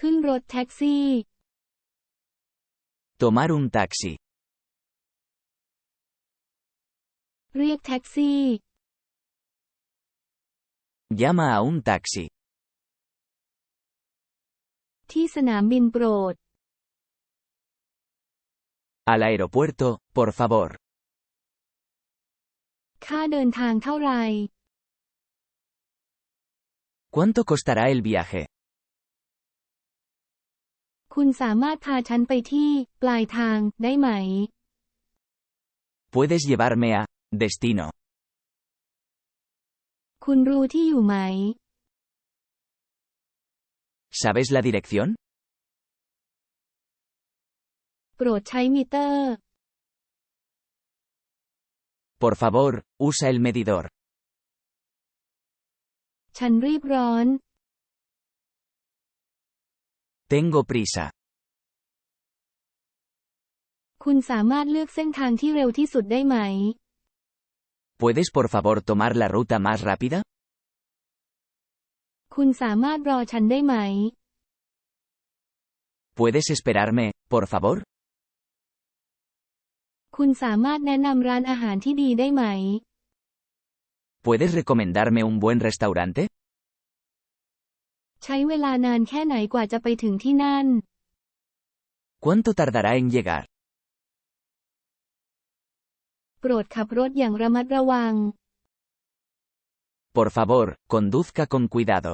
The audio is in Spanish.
ขึ้นรถแท็กซี่ Tomar un taxi. เรียกแท็กซี่ Llama a un taxi. ที่สนามบินโปรด Al aeropuerto, por favor. ค่าเดินทางเท่าไหร่ ¿Cuánto costará el viaje? คุณสามารถพาฉันไปที่ปลายทางได้ไหม ¿Puedes llevarme a destino? คุณรู้ที่อยู่ไหม ¿Sabes la dirección? โปรดใช้มิเตอร์ Por favor, usa el medidor. ฉันรีบร้อน Tengo prisa. คุณสามารถเลือกเส้นทางที่เร็วที่สุดได้ไหม ¿Puedes por favor tomar la ruta más rápida? คุณสามารถรอฉันได้ไหม ¿Puedes esperarme, por favor? คุณสามารถแนะนำร้านอาหารที่ดีได้ไหม ¿Puedes recomendarme un buen restaurante? ใช้เวลานานแค่ไหนกว่าจะไปถึงที่นั่น ¿Cuánto tardará en llegar? โปรดขับรถอย่างระมัดระวัง Por favor, conduzca con cuidado.